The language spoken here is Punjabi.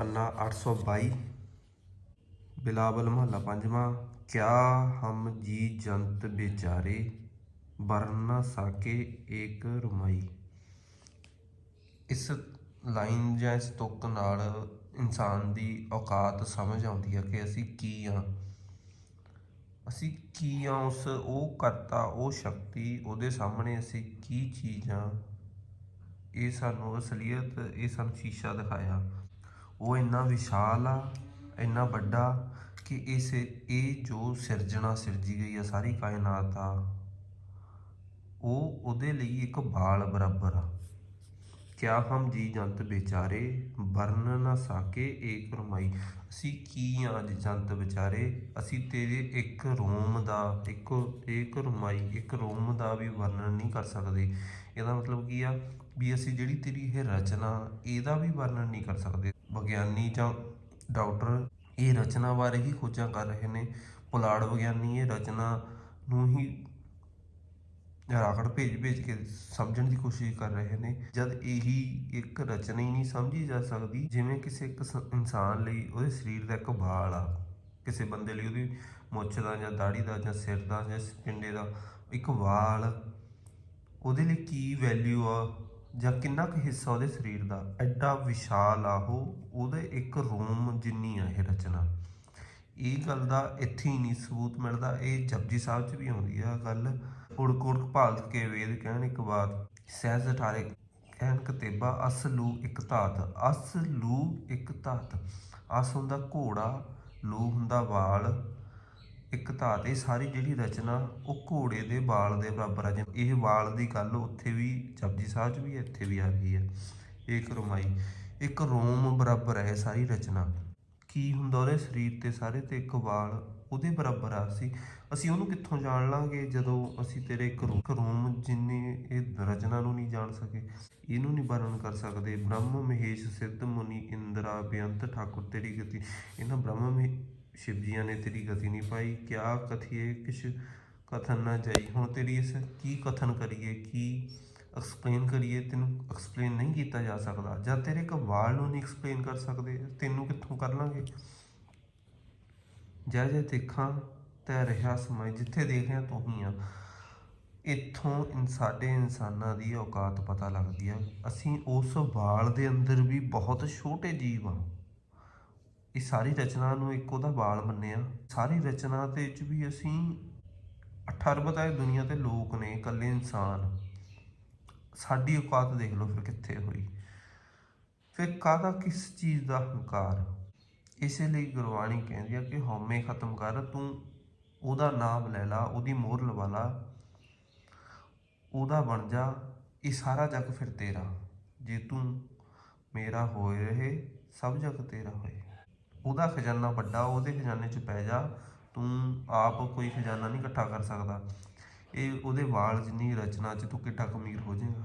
ਪੱਲਾ 822 ਬਿਲਾਵਲ ਮਹੱਲਾ ਪੰਜਵਾਂ, ਕਿਆ ਹਮ ਜੀ ਜੰਤ ਵਿਚਾਰੇ ਵਰਨ ਸਾਕੇ ਇੱਕ ਰੁਮਾਈ। ਇਸ ਲਾਈਨ ਜਾਂ ਇਸ ਤੁਕ ਨਾਲ ਇਨਸਾਨ ਦੀ ਔਕਾਤ ਸਮਝ ਆਉਂਦੀ ਹੈ ਕਿ ਅਸੀਂ ਕੀ ਆ। ਅਸੀਂ ਕੀ ਆ, ਉਸ ਉਹ ਕਰਤਾ, ਉਹ ਸ਼ਕਤੀ, ਉਹਦੇ ਸਾਹਮਣੇ ਅਸੀਂ ਕੀ ਚੀਜ਼ ਆ। ਇਹ ਸਾਨੂੰ ਅਸਲੀਅਤ, ਇਹ ਸਾਨੂੰ ਸ਼ੀਸ਼ਾ ਦਿਖਾਇਆ। ਉਹ ਇੰਨਾ ਵਿਸ਼ਾਲ ਆ, ਇੰਨਾ ਵੱਡਾ ਕਿ ਇਸ, ਇਹ ਜੋ ਸਿਰਜਣਾ ਸਿਰਜੀ ਗਈ ਆ ਸਾਰੀ ਕਾਇਨਾਤ ਆ, ਉਹ ਉਹਦੇ ਲਈ ਇੱਕ ਬਾਲ ਬਰਾਬਰ ਆ। ਕਿਆ ਹਮ ਜੀ ਜੰਤ ਵਿਚਾਰੇ, ਵਰਨ ਨਾ ਸਾਕੇ ਏਕ ਰਮਾਈ। ਅਸੀਂ ਕੀ ਆ ਜੀ ਜੰਤ ਵਿਚਾਰੇ? ਅਸੀਂ ਤੇਰੇ ਇੱਕ ਰੋਮ ਦਾ, ਇੱਕ, ਏਕ ਰਮਾਈ, ਇੱਕ ਰੋਮ ਦਾ ਵੀ ਵਰਣਨ ਨਹੀਂ ਕਰ ਸਕਦੇ। ਇਹਦਾ ਮਤਲਬ ਕੀ ਆ? ਵੀ ਅਸੀਂ ਜਿਹੜੀ ਤੇਰੀ ਇਹ ਰਚਨਾ, ਇਹਦਾ ਵੀ ਵਰਣਨ ਨਹੀਂ ਕਰ ਸਕਦੇ। ਵਿਗਿਆਨੀ ਜਾਂ ਡਾਕਟਰ ਇਹ ਰਚਨਾ ਬਾਰੇ ਹੀ ਖੋਜਾਂ ਕਰ ਰਹੇ ਨੇ। ਪੁਲਾੜ ਵਿਗਿਆਨੀ ਇਹ ਰਚਨਾ ਨੂੰ ਹੀ ਰਾਕਟ ਭੇਜ ਭੇਜ ਕੇ ਸਮਝਣ ਦੀ ਕੋਸ਼ਿਸ਼ ਕਰ ਰਹੇ ਨੇ। ਜਦ ਇਹੀ ਇੱਕ ਰਚਨਾ ਹੀ ਨਹੀਂ ਸਮਝੀ ਜਾ ਸਕਦੀ, ਜਿਵੇਂ ਕਿਸੇ ਇੱਕ ਇਨਸਾਨ ਲਈ ਉਹਦੇ ਸਰੀਰ ਦਾ ਇੱਕ ਵਾਲ ਆ, ਕਿਸੇ ਬੰਦੇ ਲਈ ਉਹਦੀ ਮੁੱਛ ਦਾ ਜਾਂ ਦਾੜੀ ਦਾ ਜਾਂ ਸਿਰ ਦਾ ਜਾਂ ਪਿੰਡੇ ਦਾ ਇੱਕ ਵਾਲ, ਉਹਦੇ ਲਈ ਕੀ ਵੈਲਿਊ ਆ? ਜਾਂ ਕਿੰਨਾ ਕੁ ਹਿੱਸਾ ਉਹਦੇ ਸਰੀਰ ਦਾ? ਐਡਾ ਵਿਸ਼ਾਲ ਆ ਉਹ, ਉਹਦੇ ਇੱਕ ਰੂਮ ਜਿੰਨੀ ਆ ਇਹ ਰਚਨਾ। ਇਹ ਗੱਲ ਦਾ ਇੱਥੇ ਹੀ ਨਹੀਂ ਸਬੂਤ ਮਿਲਦਾ। ਇਹ ਜਪਜੀ ਸਾਹਿਬ 'ਚ ਵੀ ਆਉਂਦੀ ਆ ਗੱਲ। ਕੁੜ ਕੁੜ ਭਾਲ ਕੇ ਵੇਦ ਕਹਿਣ ਇੱਕ ਬਾਤ, ਸਹਿਜ ਅਠਾਰੇ ਕਹਿਣ ਕਤੇਬਾ ਅਸ ਲੂ ਇੱਕ ਧਾਤ। ਅਸ ਲੂ ਇੱਕ ਧਾਤ। ਅਸ ਹੁੰਦਾ ਘੋੜਾ, ਲੂ ਹੁੰਦਾ ਵਾਲ। ਇੱਕ ਧਾਤ 'ਤੇ ਸਾਰੀ ਜਿਹੜੀ ਰਚਨਾ ਉਹ ਘੋੜੇ ਦੇ ਵਾਲ ਦੇ ਬਰਾਬਰ ਆ ਜਿਵੇਂ ਇਹ ਵਾਲ ਦੀ ਗੱਲ ਉੱਥੇ ਵੀ ਜਪਜੀ ਸਾਹਿਬ 'ਚ ਵੀ ਹੈ, ਇੱਥੇ ਵੀ ਆ ਗਈ ਹੈ। ਇੱਕ ਰੋਮਾਈ ਇੱਕ ਰੋਮ ਬਰਾਬਰ ਹੈ ਇਹ ਸਾਰੀ ਰਚਨਾ। ਕੀ ਹੁੰਦਾ ਉਹਦੇ ਸਰੀਰ ਤੇ ਸਾਰੇ ਤੇ ਇੱਕ ਵਾਲ ਉਹਦੇ ਬਰਾਬਰ ਆ ਸੀ ਅਸੀਂ ਉਹਨੂੰ ਕਿੱਥੋਂ ਜਾਣ ਲਾਂਗੇ ਜਦੋਂ ਅਸੀਂ ਤੇਰੇ ਇੱਕ ਇੱਕ ਰੋਮ ਜਿੰਨੇ ਇਹ ਰਚਨਾ ਨੂੰ ਨਹੀਂ ਜਾਣ ਸਕੇ ਇਹਨੂੰ ਨਹੀਂ ਵਰਣਨ ਕਰ ਸਕਦੇ। ਬ੍ਰਹਮ ਮਹੇਸ਼ ਸਿੱਧ ਮੁਨੀ ਇੰਦਰਾ ਬੇਅੰਤ ਠਾਕੁਰ ਤੇਰੀ ਗਤੀ। ਇਹਨਾਂ ਬ੍ਰਹਮ ਮਹੇ ਸ਼ਿਵਜੀਆਂ ਨੇ ਤੇਰੀ ਗਤੀ ਨਹੀਂ ਪਾਈ, ਕਿਆ ਕਥੀਏ ਕਿਛ ਕਥਨ ਨਾ ਜਾਈ। ਹੁਣ ਤੇਰੀ ਇਸ ਕੀ ਕਥਨ ਕਰੀਏ, ਕੀ ਐਕਸਪਲੇਨ ਕਰੀਏ? ਤੈਨੂੰ ਐਕਸਪਲੇਨ ਨਹੀਂ ਕੀਤਾ ਜਾ ਸਕਦਾ। ਜਦ ਤੇਰੇ ਇੱਕ ਵਾਲ ਨੂੰ ਨਹੀਂ ਐਕਸਪਲੇਨ ਕਰ ਸਕਦੇ, ਤੈਨੂੰ ਕਿੱਥੋਂ ਕਰ ਲਾਂਗੇ? ਜੈ ਜੈ ਦੇਖਾਂ, ਤੈ ਰਿਹਾ ਸਮਾਂ ਜਿੱਥੇ ਦੇਖਿਆ ਤੂੰ ਹੀ ਆ। ਇੱਥੋਂ ਇਨ, ਸਾਡੇ ਇਨਸਾਨਾਂ ਦੀ ਔਕਾਤ ਪਤਾ ਲੱਗਦੀ ਆ। ਅਸੀਂ ਉਸ ਵਾਲ ਦੇ ਅੰਦਰ ਵੀ ਬਹੁਤ ਛੋਟੇ ਜੀਵ ਆ। ਇਹ ਸਾਰੀ ਰਚਨਾ ਨੂੰ ਇੱਕ ਉਹਦਾ ਬਾਲ ਮੰਨਿਆ। ਸਾਰੀ ਰਚਨਾ ਦੇ ਵਿੱਚ ਵੀ ਅਸੀਂ 8 ਅਰਬ ਦੁਨੀਆ ਤੇ ਲੋਕ ਨੇ, ਇਕੱਲੇ ਇਨਸਾਨ। ਸਾਡੀ ਔਕਾਤ ਦੇਖ ਲਓ ਫਿਰ ਕਿੱਥੇ ਹੋਈ। ਫਿਰ ਕਾਹਦਾ, ਕਿਸ ਚੀਜ਼ ਦਾ ਹੰਕਾਰ? ਇਸੇ ਲਈ ਗੁਰਬਾਣੀ ਕਹਿੰਦੀ ਆ ਕਿ ਹਉਮੈ ਖਤਮ ਕਰ, ਤੂੰ ਉਹਦਾ ਨਾਮ ਲੈ ਲਾ, ਉਹਦੀ ਮੋਹਰ ਲਵਾ ਲਾ। ਉਹਦਾ ਬਣ ਜਾ, ਇਹ ਸਾਰਾ ਜਗ ਫਿਰ ਤੇਰਾ। ਜੇ ਤੂੰ ਮੇਰਾ ਹੋਏ ਰਹੇ, ਸਭ ਜਗ ਤੇਰਾ ਹੋਏ। ਉਹਦਾ ਖਜ਼ਾਨਾ ਵੱਡਾ, ਉਹਦੇ ਖਜ਼ਾਨੇ 'ਚ ਪੈ ਜਾ, ਤੂੰ ਆਪ ਕੋਈ ਖਜ਼ਾਨਾ ਨਹੀਂ ਇਕੱਠਾ ਕਰ ਸਕਦਾ। ਇਹ ਉਹਦੇ ਵਾਲ ਜਿੰਨੀ ਰਚਨਾ 'ਚ ਤੂੰ ਕਿੱਡਾ ਕਮੀਰ ਹੋ ਜਾਏਗਾ।